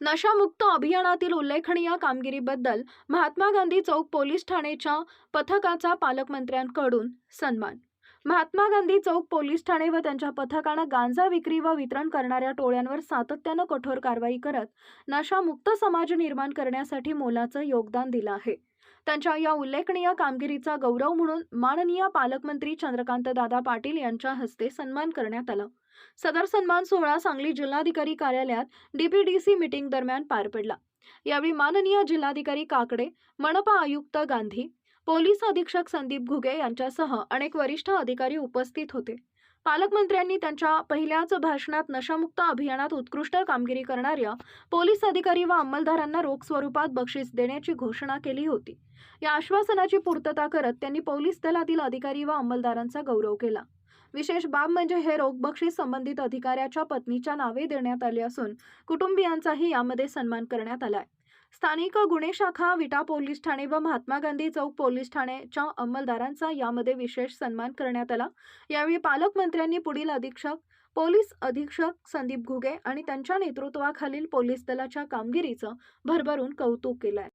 नशामुक्त अभियानातील उल्लेखनीय कामगिरीबद्दल महात्मा गांधी चौक पोलीस ठाणेच्या पथकाचा पालकमंत्र्यांकडून सन्मान. महात्मा गांधी चौक पोलीस ठाणे व त्यांच्या पथकानं गांजा विक्री व वितरण करणाऱ्या टोळ्यांवर सातत्यानं कठोर कारवाई करत नशामुक्त समाज निर्माण करण्यासाठी मोलाचं योगदान दिलं आहे. त्यांच्या या उल्लेखनीय कामगिरीचा गौरव म्हणून माननीय पालकमंत्री चंद्रकांत दादा पाटील यांच्या हस्ते सन्मान करण्यात आला. सदर सन्मान सोहळा सांगली जिल्हाधिकारी कार्यालयात डीपीडीसी मीटिंग दरम्यान पार पडला. यावेळी माननीय जिल्हाधिकारी काकडे मनपा आयुक्त गांधी पोलीस अधीक्षक संदीप घुगे यांच्यासह अनेक वरिष्ठ अधिकारी उपस्थित होते. पालकमंत्र्यांनी त्यांच्या पहिल्याच भाषणात नशामुक्त अभियानात उत्कृष्ट कामगिरी करणाऱ्या पोलीस अधिकारी व अंमलदारांना रोख स्वरूपात बक्षीस देण्याची घोषणा केली होती. या आश्वासनाची पूर्तता करत त्यांनी पोलीस दलातील अधिकारी व अंमलदारांचा गौरव केला. विशेष बाब म्हणजे हे रोख बक्षीस संबंधित अधिकाऱ्याच्या पत्नीच्या नावे देण्यात आले असून कुटुंबियांचाही यामध्ये सन्मान करण्यात आलाय स्थानिक गुन्हे शाखा विटा पोलीस ठाणे व महात्मा गांधी चौक पोलीस ठाण्याच्या अंमलदारांचा यामध्ये विशेष सन्मान करण्यात आला. यावेळी पालकमंत्र्यांनी पुढील अधीक्षक पोलीस अधीक्षक संदीप घुगे आणि त्यांच्या नेतृत्वाखालील पोलीस दलाच्या कामगिरीचं भरभरून कौतुक केलंय.